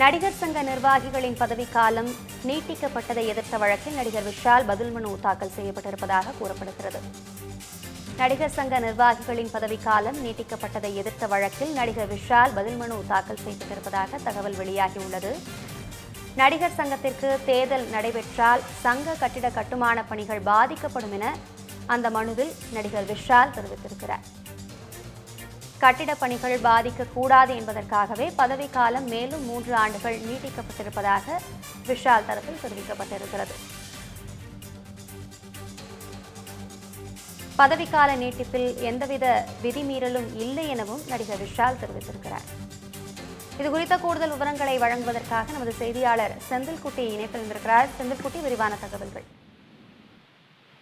நடிகர் சங்க நிர்வாகிகளின் பதவிக்காலம் நீட்டிக்கப்பட்டதை எதிர்த்த வழக்கில் நடிகர் விஷால் பதில் மனு தாக்கல் செய்யப்பட்டிருப்பதாக கூறப்படுகிறது. நடிகர் சங்க நிர்வாகிகளின் பதவிக்காலம் நீட்டிக்கப்பட்டதை எதிர்த்த வழக்கில் நடிகர் விஷால் பதில் மனு தாக்கல் செய்யப்பட்டிருப்பதாக தகவல் வெளியாகியுள்ளது. நடிகர் சங்கத்திற்கு தேர்தல் நடைபெற்றால் சங்க கட்டிட கட்டுமான பணிகள் பாதிக்கப்படும் என அந்த மனுவில் நடிகர் விஷால் தெரிவித்திருக்கிறார். கட்டிடப் பணிகள் பாதிக்கக்கூடாது என்பதற்காகவே பதவிக்காலம் மேலும் மூன்று ஆண்டுகள் நீட்டிக்கப்பட்டிருப்பதாக விஷால் தரப்பில் தெரிவிக்கப்பட்டிருக்கிறது. பதவிக்கால நீட்டிப்பில் எந்தவித விதிமீறலும் இல்லை எனவும் நடிகர் விஷால் தெரிவித்திருக்கிறார். இது குறித்த கூடுதல் விவரங்களை வழங்குவதற்காக நமது செய்தியாளர் செந்தில்குட்டி இணைத்திருந்திருக்கிறார். செந்தில்குட்டி விரிவான தகவல்கள்.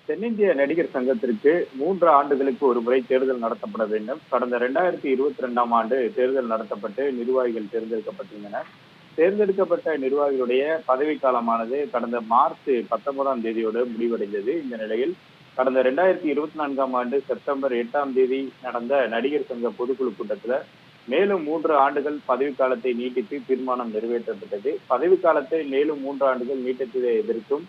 தென்னிந்திய நடிகர் சங்கத்திற்கு மூன்று ஆண்டுகளுக்கு ஒரு முறை தேர்தல் நடத்தப்பட வேண்டும். கடந்த இரண்டாயிரத்தி இருபத்தி ரெண்டாம் ஆண்டு தேர்தல் நடத்தப்பட்டு நிர்வாகிகள் தேர்ந்தெடுக்கப்பட்டிருந்தனர் தேர்ந்தெடுக்கப்பட்ட நிர்வாகிகளுடைய பதவிக்காலமானது கடந்த மார்ச் பத்தொன்பதாம் தேதியோடு முடிவடைந்தது. இந்த நிலையில் கடந்த இரண்டாயிரத்தி இருபத்தி நான்காம் ஆண்டு செப்டம்பர் எட்டாம் தேதி நடந்த நடிகர் சங்க பொதுக்குழு கூட்டத்துல மேலும் மூன்று ஆண்டுகள் பதவிக்காலத்தை நீட்டித்து தீர்மானம் நிறைவேற்றப்பட்டது. பதவிக்காலத்தை மேலும் மூன்று ஆண்டுகள் நீட்டித்ததை எதிர்க்கும்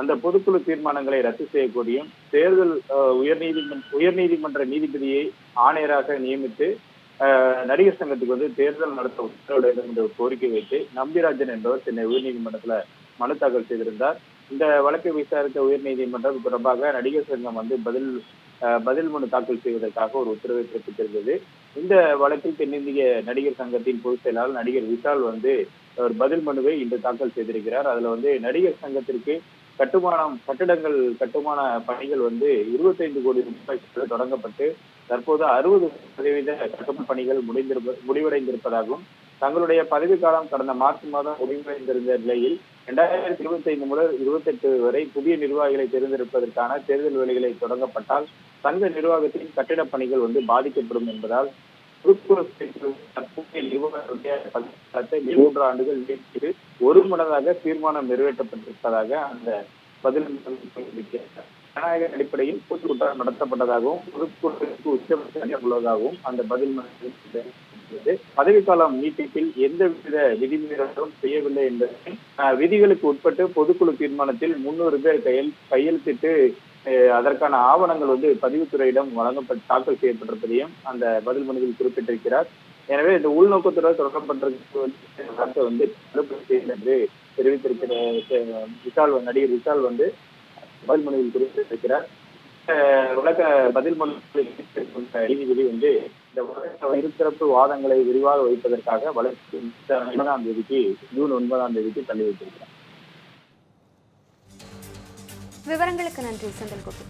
அந்த பொதுக்குழு தீர்மானங்களை ரத்து செய்யக்கூடியும் தேர்தல் உயர்நீதிமன்ற உயர்நீதிமன்ற நீதிபதியை ஆணையராக நியமித்து நடிகர் சங்கத்துக்கு வந்து தேர்தல் நடத்த உத்தரவிட வேண்டும் என்ற கோரிக்கை வைத்து நம்பிராஜன் என்பவர் சென்னை உயர்நீதிமன்றத்தில் மனு தாக்கல் செய்திருந்தார். இந்த வழக்கை விசாரித்த உயர்நீதிமன்றம் தொடர்பாக நடிகர் சங்கம் வந்து பதில் பதில் மனு தாக்கல் செய்வதற்காக ஒரு உத்தரவை பிறப்பித்திருந்தது. இந்த வழக்கில் தென்னிந்திய நடிகர் சங்கத்தின் பொதுச் செயலாளர் நடிகர் விஷால் வந்து ஒரு பதில் மனுவை இன்று தாக்கல் செய்திருக்கிறார். அதுல வந்து நடிகர் சங்கத்திற்கு கட்டுமானம் கட்டிடங்கள் கட்டுமான பணிகள் வந்து இருபத்தைந்து கோடி ரூபாய் தொடங்கப்பட்டு தற்போது அறுபது சதவீத கட்டுமான பணிகள் முடிந்திருப்ப முடிவடைந்திருப்பதாகவும் தங்களுடைய பதவிக்காலம் கடந்த மார்ச் மாதம் முடிவடைந்திருந்த நிலையில் இரண்டாயிரத்தி இருபத்தி ஐந்து முதல் இருபத்தெட்டு வரை புதிய நிர்வாகிகளை தேர்ந்தெடுப்பதற்கான தேர்தல் வேலைகளை தொடங்கப்பட்டால் சங்க நிர்வாகத்தின் கட்டிடப் பணிகள் வந்து பாதிக்கப்படும் என்பதால் பொதுக்குழு தற்போதைய பதவிக்காலத்தை மூன்று ஆண்டுகள் நீட்டித்து ஒரு மனதாக தீர்மானம் நிறைவேற்றப்பட்டிருப்பதாக அந்த பதில் ஜனநாயக அடிப்படையில் கூட்டுக்கூட்டம் நடத்தப்பட்டதாகவும் பொதுக்குழுவிற்கு உச்சபட்சம் உள்ளதாகவும் அந்த பதில் மனு பதவிக்காலம் நீட்டிப்பில் எந்தவித விதிமீறலும் செய்யவில்லை என்பதை விதிகளுக்கு உட்பட்டு பொதுக்குழு தீர்மானத்தில் முன்னூறு பேர் கையெழு கையெழுத்திட்டு அதற்கான ஆவணங்கள் வந்து பதிவுத்துறையிடம் வழங்கப்பட்டு தாக்கல் செய்யப்பட்டிருப்பதையும் அந்த பதில் மனுவில் குறிப்பிட்டிருக்கிறார். எனவே இந்த உள்நோக்கத்துடன் தொடங்கப்பட்டிருக்க வந்து தடுப்பு என்று தெரிவித்திருக்கிற விஷால் நடிகர் விஷால் வந்து பதில் மனுவில் குறிப்பிட்டிருக்கிறார். உலக பதில் மனு நீதிபதி வந்து இந்த இருதரப்பு வாதங்களை விரிவாக வைப்பதற்காக வளர்ச்சி ஒன்பதாம் தேதிக்கு ஜூன் ஒன்பதாம் தேதிக்கு தள்ளி வைத்திருக்கிறார். விவரங்களுக்கு நன்றி செந்தில்குட்டி.